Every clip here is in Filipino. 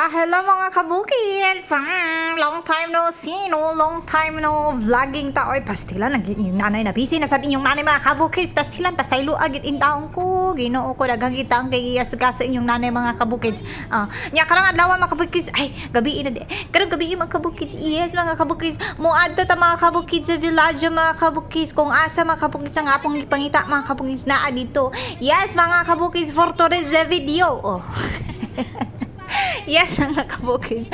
Ah, hello mga kabukits! Ah, long time no see, no? Long time no vlogging ta. Oy, pastilan, yung nanay na busy na sa inyong nanay mga kabukits. Pastilan, pasaylo agit in taong ko. Ginoo ko, nagagita ang kay sa inyong nanay mga kabukits. Ah, nya karang adlaw mga kabukits. Ay, gabi na di. Karang gabi mga kabukits. Yes, mga kabukits. Muadto ta mga kabukits sa village mga kabukits. Kung asa mga kabukits ang apong ipangita mga kabukits na dito. Yes, mga kabukits for today's video. Oh. Yes, mga kabukis.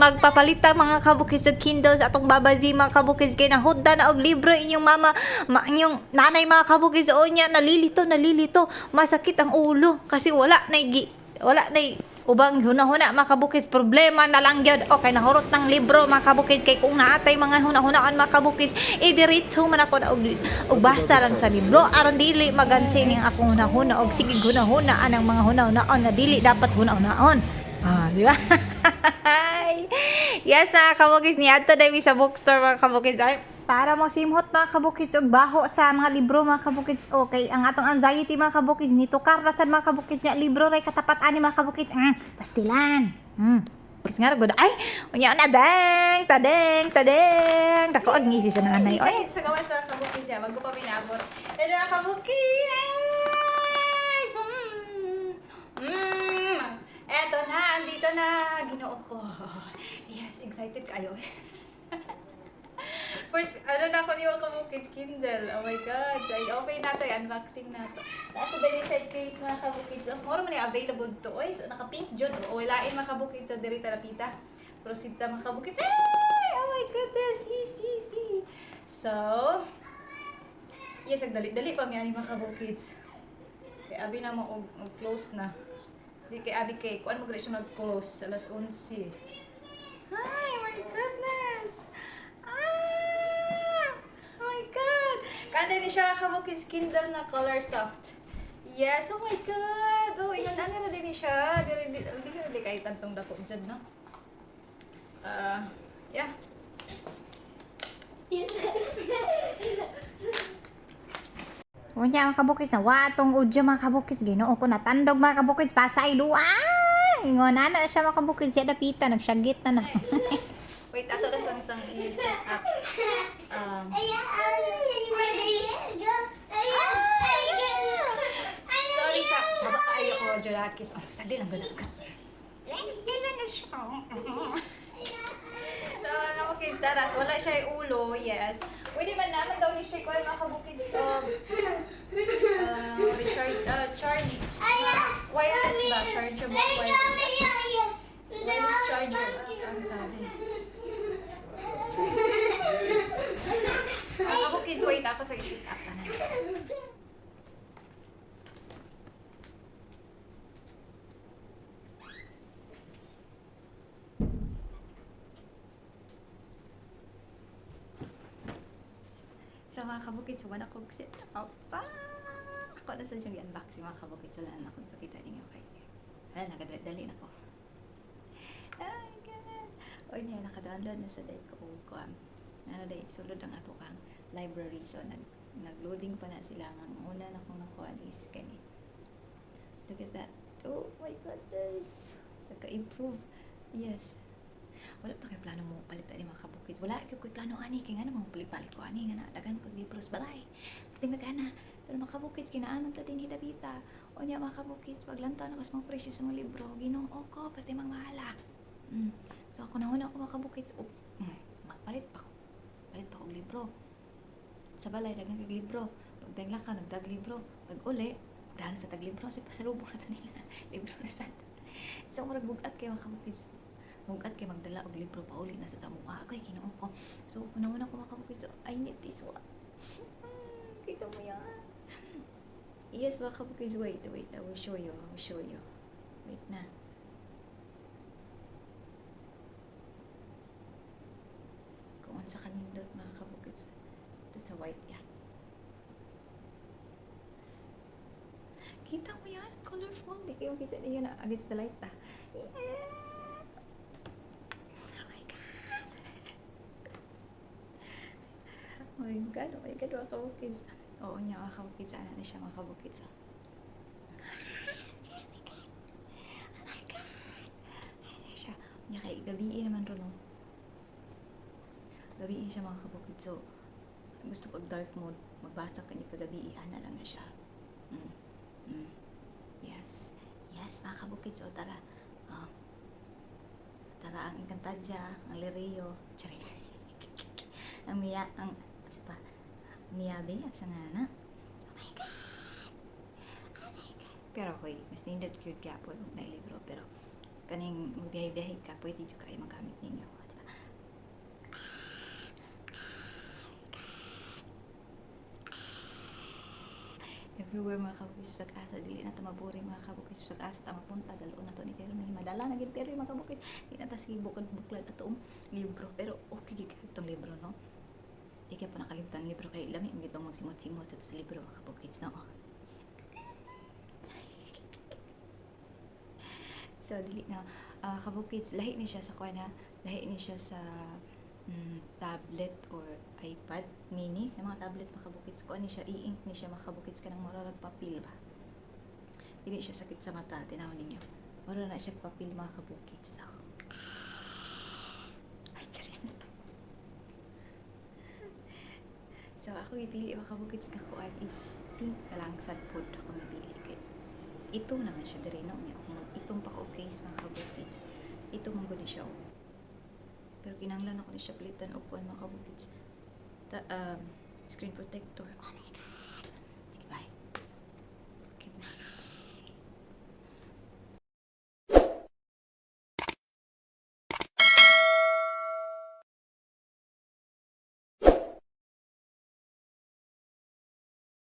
Magpapalita mga kabukis og Kindle atong babazi mga kabukis kay nahudda na og libro inyong mama, ma, inyong nanay mga kabukis o niya nalilito, nalilito. Masakit ang ulo kasi wala na wala na ubang hunahuna mga kabukis problema na lang gyud okay nahurot ng libro mga kabukis kay kung naatay mga hunahunaan mga kabukis idiretso man ako na og, og lang sa libro aron dili magansi ning akong hunahuna og sige hunahuna anang mga hunahunaon na dili dapat hunahunaon Ah, di ba? yes, mga kabukis ni Ato Devi sa bookstore mga kabukis. Ay, para mo simhot mga kabukis og baho sa mga libro mga kabukis. Okay, ang atong anxiety mga kabukis nito karasan mga kabukis niya libro ray katapat ani mga kabukis. Mm, pastilan. Mm. Kasi nga gud ay unya na deng tadeng tadeng dako ang ngisi sa nanay oy sa gawa sa kabukis siya, wag ko pa pinabot. Hello, mga kabukis! Na, ginoo ko. Yes, excited kayo. First, ano na ako ni mga kabukis, Kindle. Oh my God. So, i-open na to, unboxing na to. Nasa dali siya case, mga kabukis. Oh, moro man available to. Oy, so, naka-pink dyan. O, walain mga kabukis. So, diri talapita. Proceed ta mga. Ay! Oh my goodness! See, see, see. So, Yes, ang dali-dali pa ani mga kabukids. Kay abi na mo og og close na. Di kay abi kay kuan mo siya mag-close alas 11. Hi, my goodness. Ah! Oh my god. Kada ni siya kabukids Kindle na color soft. Yes, oh my god. Oh, iyan ano na din siya. Dili di di di kay tantong dako dyan, no? Ah, yeah. Unya mga kabukis na watong udyo mga kabukis ginoo ko natandog mga kabukis pasay luang ingon na na siya mga kabukis siya dapita nagsyagit na na Wait, ato na sang sang i-set up. Um, sorry sa sa kayo ko Jurakis. Oh, sali lang ganun ka. Yes, kailan na siya. Taras, wala siya yung ulo, yes. Pwede man naman daw ni siya ko yung mga kabukids of uh, recharge, uh, charge, uh, wireless ba? Chargeable. Wireless charger. Ang sabi. Ang kabukids, wait, ako sa i-sit up na. So mga kabukid, so wala kong sit up pa. Ako na sa siyang i-unboxing mga kabukid. Wala na akong pakita ninyo kay. Wala, nagadali na ko. Ay, goodness. O niya, nakadownload na sa day ko. ko um, na day, sulod ang ato kang library. So, nag, nag-loading pa na sila. Ang una na kong nakuha is kani. Look at that. Oh my goodness. Nagka-improve. Yes. Wala to kay plano mo palitan ni mga kabukids. Wala kay ko'y plano ani kay nga namang palit ko ani nga na dagan ko libros balay. Tingnan gana. Pero mga kabukids kinaaman ta din hidabita. O niya mga kabukids paglantaw na kas mga presyo sa mga libro. Ginoo ko pati mga mahala. Mm. So ako na una ako mga kabukids. Oh, mm, palit pa ko. Palit pa ko libro. Sa balay dagan kag libro. Pag ka nagdag libro. Pag uli dahil sa taglibro si pasalubong na to nila. libro na sad. So murag bugat kay mga kabukids mugat kay magdala og libro pa uli na sa samua kay kinuo ko. So una-una ko makabukis so I need this one kita mo yan. Yes makabukis wait wait I will show you I will show you. Wait na. Kung sa kanindot mga kabukis ito sa white yan kita mo yan? Colorful. Di kayo kita niya na against the light ah. yes Oh my God. Oh my God, oh my God, mga kabukid. Oo niya, mga kabukid. Sana na siya, mga kabukid. So. Jenica. Oh my God. Ano siya? Nga kay gabi naman ron, no? Gabi siya mga kabukid. So, gusto ko dark mode. Magbasa ka niya kagabi, ana lang na siya. Mm. Mm. Yes. Yes, mga kabukid. So, tara. Ah. tara, ang Encantadia, ang Lirio. Charis. ang Mia, ang, Miyabe, ang sa ngana. Oh my God! Oh my God! Pero ako'y, mas nindot cute ka po na libro. Pero, kaning magbiyahe-biyahe ka, pwede dyo kayo magamit ninyo. Diba? everywhere mga kabukis sa asa dili na ta maburi mga kabukis sa asa ta mapunta dalo na to ni pero na gid pero yung mga kabukis di na ta sige bukod buklat atong libro pero okay no di kaya pa nakalimutan libro kay lami ang gitong magsimot-simot at sa libro mga kabukis no? So dili na. Ah, kabukids lahi ni siya sa kuha na lahi ni siya sa mm, tablet or iPad mini. Ng mga tablet makabukids ko ani siya i-ink ni siya makabukids ka ng mararag papel ba? Dili siya sakit sa mata tinawon ninyo. Mara na siya papel mga kabukids ako. Ay charis na to so ako ipili mga kabukids ka kuan is pink ka lang sad food ako nabili. Kay ito naman siya diri no niya. Itong pa ko case mga kabukids ito man gud siya oh. pero kinanglan ako ni siya palitan og kuan mga kabukids ta um, screen protector. Oh my